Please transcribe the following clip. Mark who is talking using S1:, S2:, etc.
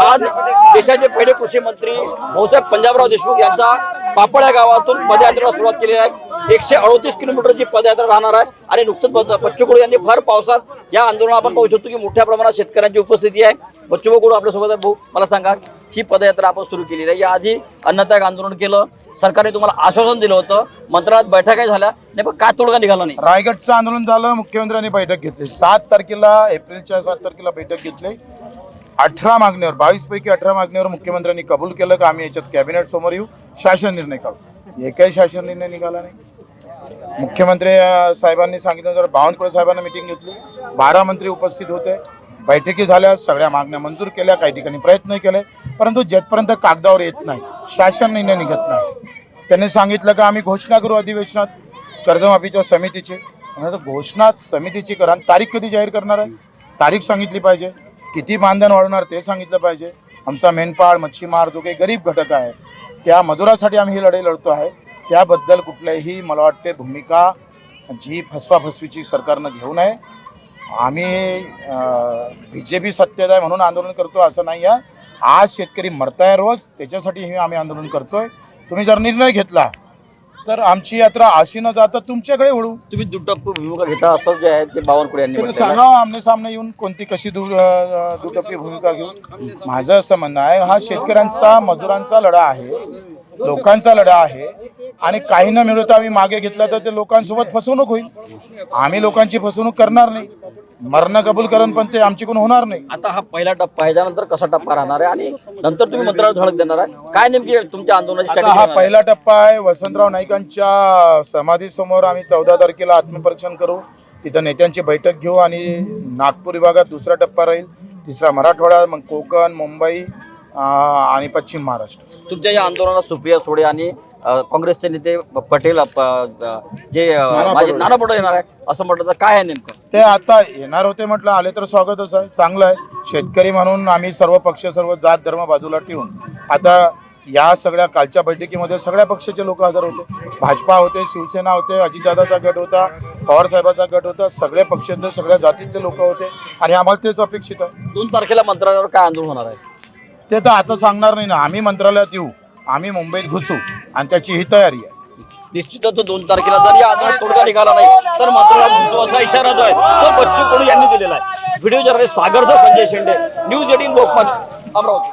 S1: आज देशाचे पहिले कृषी मंत्री भाऊसाहेब पंजाबराव देशमुख यांचा पापड या गावातून पदयात्रेला सुरुवात केली आहे. एकशे अडोतीस किलोमीटरची पदयात्रा राहणार आहे आणि नुकतंच बच्चूकडू यांनी भर पावसात या आंदोलनात आपण पाहू शकतो की मोठ्या प्रमाणात शेतकऱ्यांची उपस्थिती आहे. बच्चू कडू आपल्यासोबत भाऊ मला सांगा ही पदयात्रा आपण सुरू केली आहे. याआधी अन्नत्याग आंदोलन केलं. सरकारने तुम्हाला आश्वासन दिलं होतं. मंत्रालयात बैठकाही झाल्या. नाही पण काय तोडगा निघाला नाही?
S2: रायगडचं आंदोलन झालं. मुख्यमंत्र्यांनी बैठक घेतली. सात तारखेला एप्रिलच्या सात तारखेला बैठक घेतली. अठरा मागणीवर बावीस पैकी अठरा मागणीवर मुख्यमंत्र्यांनी कबूल केलं का आम्ही याच्यात कॅबिनेट समोर येऊ? शासन निर्णय काढू. एकही शासन निर्णय निघाला नाही. मुख्यमंत्री साहेबांनी सांगितलं तर बावनकुळे साहेबांना मिटिंग घेतली बारा मंत्री उपस्थित होते. बैठकी झाल्या सगळ्या मागण्या मंजूर केल्या काही ठिकाणी प्रयत्न केले परंतु जेथपर्यंत कागदावर येत नाही शासन निर्णय निघत नाही. त्यांनी सांगितलं का आम्ही घोषणा करू अधिवेशनात कर्जमाफीच्या समितीची. तर घोषणा समितीची करा तारीख कधी जाहीर करणार आहे? तारीख सांगितली पाहिजे. किती मानधन वाढवणार ते सांगितलं पाहिजे. आमचा मेनपाळ मच्छीमार जो काही गरीब घटक आहे त्या मजुरासाठी आम्ही ही लढाई लढतो आहे. त्याबद्दल कुठल्याही मला वाटते भूमिका जी फसवाफसवीची सरकारनं घेऊ नये. आम्ही बी जे पी सत्तेत आहे म्हणून आंदोलन करतो असं नाही आहे. आज शेतकरी मरताय रोज त्याच्यासाठी हे आम्ही आंदोलन करतोय. तुम्ही जर निर्णय घेतला तर आमची यात्रा अशी न जाता तुमच्याकडे वळू.
S1: तुम्ही दुटप्पू भूमिका घेता असं जे आहे ते बावनकुळे यांनी
S2: तुम्ही
S1: म्हटलेलं आहे.
S2: सांगा आमने सामने येऊन कोणती कशी दु अं, दुटप्पी भूमिका घेऊ माझं असं म्हणणं आहे हा शेतकऱ्यांचा मजुरांचा लढा आहे लोकांचा लढा आहे आणि काही न मिळवता आम्ही मागे घेतला तर ते लोकांसोबत फसवणूक होईल. आम्ही लोकांची फसवणूक करणार नाही. मरणं कबूल करण पण ते आमच्याकडून होणार नाही.
S1: आता हा पहिला टप्पा आहे त्यानंतर कसा टप्पा राहणार आहे? आणि नंतर तुम्ही मंत्रालयात धडक देणार आहे? काय नेमकी तुमच्या आंदोलनाची
S2: आता
S1: strategy
S2: हा
S1: राहणार आहे?
S2: पहिला टप्पा आहे वसंतराव नाईकांच्या समाधीसमोर आम्ही चौदा तारखेला आत्मपरीक्षण करू. तिथं नेत्यांची बैठक घेऊ आणि नागपूर विभागात दुसरा टप्पा राहील तिसरा मराठवाडा मग कोकण मुंबई आणि पश्चिम महाराष्ट्र.
S1: तुमच्या या आंदोलनात सुप्रिया सोडे आणि अ, काँग्रेसचे नेते पटेल अ, जे अ, माझे. नाना पटोले येणार आहे असं म्हटलं तर काय आहे नेमकं?
S2: ते आता येणार होते म्हटलं आले तर स्वागतच आहे. चांगलं आहे. शेतकरी म्हणून आम्ही सर्व पक्ष सर्व जात धर्म बाजूला ठेवून आता या सगळ्या कालच्या बैठकीमध्ये सगळ्या पक्षाचे लोक हजर होते. भाजपा होते शिवसेना होते अजितदादाचा गट होता पवार साहेबाचा गट होता सगळे पक्षातले सगळ्या जातीतले लोक होते. आणि आम्हाला तेच अपेक्षित आहे.
S1: दोन तारखेला मंत्रालयावर काय आंदोलन होणार आहे?
S2: ते तर आता सांगणार नाही ना. आम्ही मंत्रालयात येऊ. आम्ही मुंबईत घुसू. आणि त्याची ही तयारी आहे.
S1: निश्चितच तो दोन तारखेला जर या आंदोलनात तोडगा निघाला नाही तर मात्र असा इशारा जो आहे तो बच्चू कडू यांनी दिलेला आहे. व्हिडिओ जर्नलिस्ट सागरचा संजय शेंडे न्यूज एटीन लोकमत अमरावती.